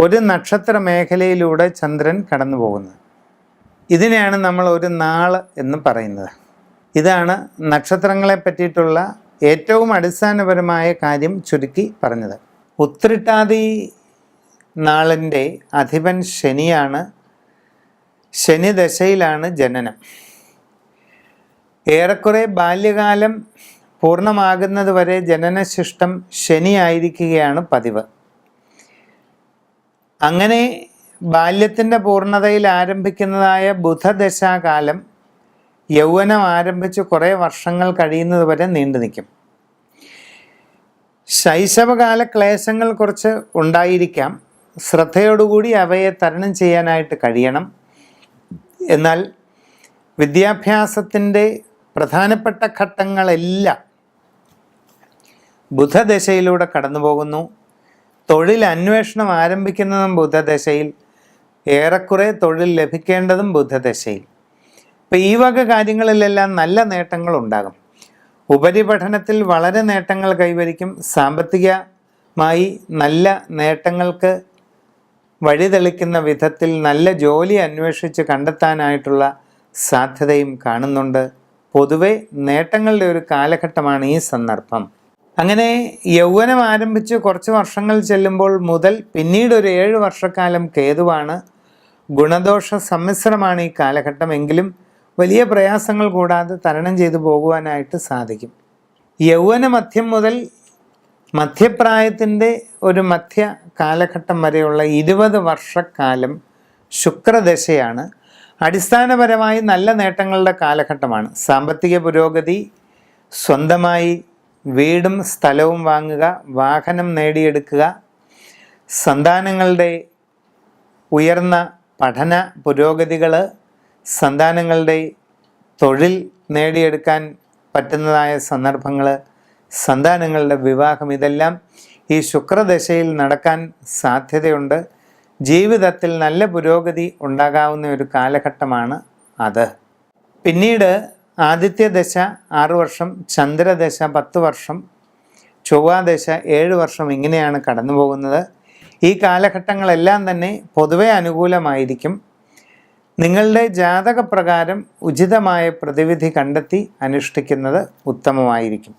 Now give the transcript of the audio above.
ഒരു നക്ഷത്ര മേഖലയിലൂടെ ചന്ദ്രൻ കടന്നു പോകുന്നത് ഇതിനെയാണ് നമ്മൾ ഒരു നാൾ എന്ന് പറയുന്നത്. ഇതാണ് നക്ഷത്രങ്ങളെ പറ്റിയിട്ടുള്ള ഏറ്റവും അടിസ്ഥാനപരമായ കാര്യം ചുരുക്കി പറഞ്ഞത്. ഉത്രിട്ടാതി നാളിന്റെ അധിപൻ ശനിയാണ്. ശനി ദശയിലാണ് ജനനം. ഏറെക്കുറെ ബാല്യകാലം പൂർണമാകുന്നത് വരെ ജനനശിഷ്ടം ശനിയായിരിക്കുകയാണ് പതിവ്. അങ്ങനെ ബാല്യത്തിന്റെ പൂർണതയിൽ ആരംഭിക്കുന്നതായ ബുധദശാകാലം യൗവനം ആരംഭിച്ച് കുറേ വർഷങ്ങൾ കഴിയുന്നത് വരെ നീണ്ടു നിൽക്കും. ശൈശവകാല ക്ലേശങ്ങൾ കുറച്ച് ഉണ്ടായിരിക്കാം. ശ്രദ്ധയോടുകൂടി അവയെ തരണം ചെയ്യാനായിട്ട് കഴിയണം. എന്നാൽ വിദ്യാഭ്യാസത്തിന്റെ പ്രധാനപ്പെട്ട ഘട്ടങ്ങളെല്ലാം ബുധദശയിലൂടെ കടന്നു പോകുന്നു തൊഴിൽ അന്വേഷണം ആരംഭിക്കുന്നതും ബുധദശയിൽ ഏറെക്കുറെ തൊഴിൽ ലഭിക്കേണ്ടതും ബുധദശയിൽ അപ്പം ഈ വക കാര്യങ്ങളിലെല്ലാം നല്ല നേട്ടങ്ങൾ ഉണ്ടാകും ഉപരിപഠനത്തിൽ വളരെ നേട്ടങ്ങൾ കൈവരിക്കും. സാമ്പത്തികമായി നല്ല നേട്ടങ്ങൾക്ക് വഴിതെളിക്കുന്ന വിധത്തിൽ നല്ല ജോലി അന്വേഷിച്ച് കണ്ടെത്താനായിട്ടുള്ള സാധ്യതയും കാണുന്നുണ്ട്. പൊതുവെ നേട്ടങ്ങളുടെ ഒരു കാലഘട്ടമാണ് ഈ സന്ദർഭം. അങ്ങനെ യൗവനം ആരംഭിച്ച് കുറച്ച് വർഷങ്ങൾ ചെല്ലുമ്പോൾ മുതൽ പിന്നീട് ഒരു ഏഴ് വർഷക്കാലം കേതുവാണ്. ഗുണദോഷ സമ്മിശ്രമാണ് ഈ കാലഘട്ടം എങ്കിലും വലിയ പ്രയാസങ്ങൾ കൂടാതെ തരണം ചെയ്തു പോകുവാനായിട്ട് സാധിക്കും. യൗവന മധ്യം മുതൽ മധ്യപ്രായത്തിന്റെ ഒരു മധ്യ കാലഘട്ടം വരെയുള്ള ഇരുപത് വർഷക്കാലം ശുക്രദശയാണ്. അടിസ്ഥാനപരമായി നല്ല നേട്ടങ്ങളുടെ കാലഘട്ടമാണ്. സാമ്പത്തിക പുരോഗതി സ്വന്തമായി വീടും സ്ഥലവും വാങ്ങുക വാഹനം നേടിയെടുക്കുക സന്താനങ്ങളുടെ ഉയർന്ന പഠന പുരോഗതികൾ സന്താനങ്ങളുടെ തൊഴിൽ നേടിയെടുക്കാൻ പറ്റുന്നതായ സന്ദർഭങ്ങൾ സന്താനങ്ങളുടെ വിവാഹം ഇതെല്ലാം ഈ ശുക്രദശയിൽ നടക്കാൻ സാധ്യതയുണ്ട്. ജീവിതത്തിൽ നല്ല പുരോഗതി ഉണ്ടാകാവുന്ന ഒരു കാലഘട്ടമാണ് അത്. പിന്നീട് ആദിത്യദശ ആറ് വർഷം ചന്ദ്രദശ പത്ത് വർഷം ചൊവ്വാദശ ഏഴ് വർഷം ഇങ്ങനെയാണ് കടന്നു പോകുന്നത്. ഈ കാലഘട്ടങ്ങളെല്ലാം തന്നെ പൊതുവെ അനുകൂലമായിരിക്കും. നിങ്ങളുടെ ജാതകപ്രകാരം ഉചിതമായ പ്രതിവിധി കണ്ടെത്തി അനുഷ്ഠിക്കുന്നത് ഉത്തമമായിരിക്കും.